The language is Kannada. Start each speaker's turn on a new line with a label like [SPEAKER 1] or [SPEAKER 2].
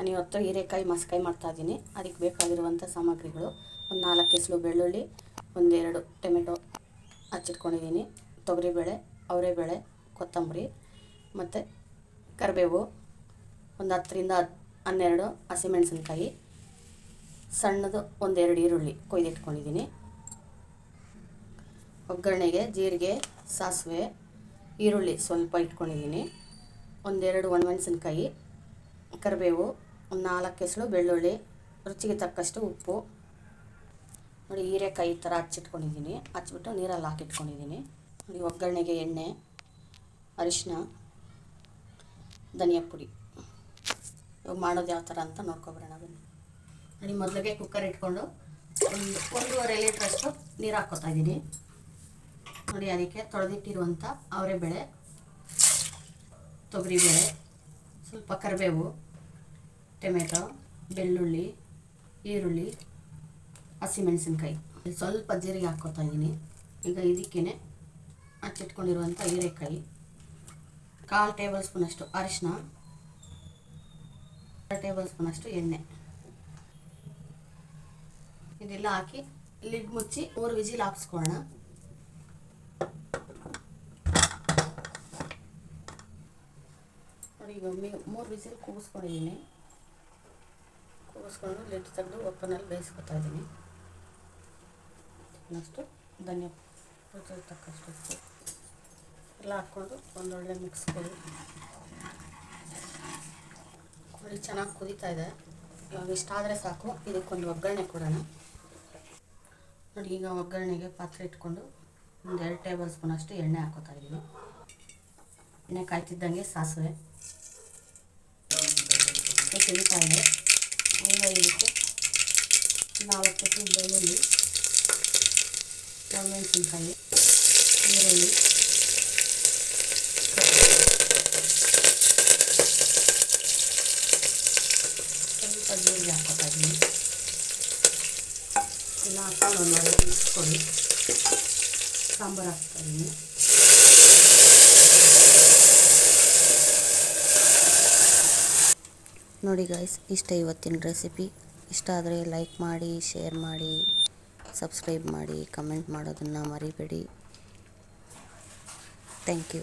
[SPEAKER 1] ನಾನು ಇವತ್ತು ಹೀರೆಕಾಯಿ ಮಸ್ಕಾಯಿ ಮಾಡ್ತಾಯಿದ್ದೀನಿ ಅದಕ್ಕೆ ಬೇಕಾಗಿರುವಂಥ ಸಾಮಗ್ರಿಗಳು ಒಂದು ನಾಲ್ಕು ಎಸಳು ಬೆಳ್ಳುಳ್ಳಿ ಒಂದೆರಡು ಟೊಮೆಟೊ ಹಚ್ಚಿಟ್ಕೊಂಡಿದ್ದೀನಿ. ತೊಗರಿಬೇಳೆ, ಅವರೆಬೇಳೆ, ಕೊತ್ತಂಬರಿ ಮತ್ತು ಕರಿಬೇವು, ಒಂದು ಹತ್ತರಿಂದ ಹತ್ತು ಹನ್ನೆರಡು ಹಸಿಮೆಣಸಿನ್ಕಾಯಿ, ಸಣ್ಣದು ಒಂದೆರಡು ಈರುಳ್ಳಿ ಕೊಯ್ದಿಟ್ಕೊಂಡಿದ್ದೀನಿ. ಒಗ್ಗರಣೆಗೆ ಜೀರಿಗೆ, ಸಾಸಿವೆ, ಈರುಳ್ಳಿ ಸ್ವಲ್ಪ ಇಟ್ಕೊಂಡಿದ್ದೀನಿ. ಒಂದೆರಡು ಒಣಮೆಣಸಿನ್ಕಾಯಿ, ಕರಿಬೇವು ಒಂದು ನಾಲ್ಕು ಎಸಳು ಬೆಳ್ಳುಳ್ಳಿ, ರುಚಿಗೆ ತಕ್ಕಷ್ಟು ಉಪ್ಪು. ನೋಡಿ, ಹೀರೆಕಾಯಿ ಥರ ಹಚ್ಚಿಟ್ಕೊಂಡಿದ್ದೀನಿ. ಹಚ್ಬಿಟ್ಟು ನೀರಲ್ಲಿ ಹಾಕಿಟ್ಕೊಂಡಿದ್ದೀನಿ. ನೋಡಿ, ಒಗ್ಗರಣೆಗೆ ಎಣ್ಣೆ ಅರಿಶಿನ ಧನಿಯಾ ಪುಡಿ. ಇವಾಗ ಮಾಡೋದು ಯಾವ ಥರ ಅಂತ ನೋಡ್ಕೊಬರೋಣ ಬನ್ನಿ. ನೋಡಿ, ಮೊದಲಿಗೆ ಕುಕ್ಕರ್ ಇಟ್ಕೊಂಡು ಒಂದು ಒಂದೂವರೆ ಲೀಟ್ರಷ್ಟು ನೀರು ಹಾಕ್ಕೊತಾ ಇದ್ದೀನಿ. ನೋಡಿ, ಅದಕ್ಕೆ ತೊಳೆದಿಟ್ಟಿರುವಂಥ ತೊಗರಿ ತೊಗರಿಬೇಳೆ, ಸ್ವಲ್ಪ ಕರಿಬೇವು. ಟೊಮೆಟೊ, ಬೆಳ್ಳುಳ್ಳಿ, ಈರುಳ್ಳಿ, ಹಸಿಮೆಣಸಿನ್ಕಾಯಿ. ಸ್ವಲ್ಪ ಜೀರಿಗೆ ಹಾಕ್ಕೊತಾ ಇದ್ದೀನಿ. ಈಗ ಇದಕ್ಕೇ ಹಚ್ಚಿಟ್ಕೊಂಡಿರುವಂಥ ಹೀರೆಕಾಯಿ. ಕಾಲು ಟೇಬಲ್ ಸ್ಪೂನಷ್ಟು ಅರಿಶಿನ. ಟೇಬಲ್ ಸ್ಪೂನಷ್ಟು ಎಣ್ಣೆ. ಇದೆಲ್ಲ ಹಾಕಿ ಲಿಡ್ ಮುಚ್ಚಿ ಮೂರು ವಿಜಿಲ್ ಹಾಕ್ಸ್ಕೊಳ್ಳೋಣ. ನೋಡಿ, ಈಗ ಮೂರು ವಿಜಿಲ್ ಕೂಗಿಸ್ಕೊಂಡಿದ್ದೀನಿ. ಕೂಗಿಸ್ಕೊಂಡು ಲಿಡ್ ತೆಗೆದು ಒಪ್ಪನಲ್ಲಿ ಬೇಯಿಸ್ಕೊತಾ ಇದ್ದೀನಿ. ನೆಕ್ಸ್ಟು ಧನಿಯಾ. ರುಚಿಗೆ ತಕ್ಕಷ್ಟು ಉಪ್ಪು. ಎಲ್ಲ ಹಾಕ್ಕೊಂಡು ಒಂದೊಳ್ಳೆ ಮಿಕ್ಸ್ ಕೊಡಿ. ಕೋಳಿ ಚೆನ್ನಾಗಿ ಕುದೀತಾ ಇದೆ. ಇವಾಗ ಇಷ್ಟಾದರೆ ಸಾಕು. ಇದಕ್ಕೊಂದು ಒಗ್ಗರಣೆ ಕೊಡೋಣ. ನೋಡಿ, ಈಗ ಒಗ್ಗರಣೆಗೆ ಪಾತ್ರೆ ಇಟ್ಕೊಂಡು ಒಂದು ಎರಡು ಟೇಬಲ್ ಸ್ಪೂನ್ ಅಷ್ಟು ಎಣ್ಣೆ ಹಾಕೋತಾ ಇದ್ದೀನಿ. ಎಣ್ಣೆ ಕಾಯ್ತಿದ್ದಂಗೆ ಸಾಸಿವೆ. ಸಿಗುತ್ತಾ ಇದೆ. ಈಗ ಇದಕ್ಕೆ ನಾಲ್ಕು ಎಸಳು ಬೆಳ್ಳುಳ್ಳಿ ಒಣಮೆಣಸಿನ್ಕಾಯಿ ಈರುಳ್ಳಿ ಸ್ವಲ್ಪ ಜೀರಿಗೆ ಹಾಕೋತಾ ಇದ್ದೀನಿ ಎಲ್ಲ ಹಾಕೊಂಡು ಒಂದು ಒಳ್ಳೆ ಮಿಕ್ಸ್ ಕೊಡಿ ಸಾಂಬಾರು ಹಾಕ್ತಾ ಇದ್ದೀನಿ ನೋಡಿ ಗಾಯ್ಸ್ ಇಷ್ಟ ಇವತ್ತಿನ ರೆಸಿಪಿ ಇಷ್ಟ ಆದರೆ ಲೈಕ್ ಮಾಡಿ ಶೇರ್ ಮಾಡಿ ಸಬ್ಸ್ಕ್ರೈಬ್ ಮಾಡಿ ಕಮೆಂಟ್ ಮಾಡೋದನ್ನು ಮರಿಬೇಡಿ. Thank you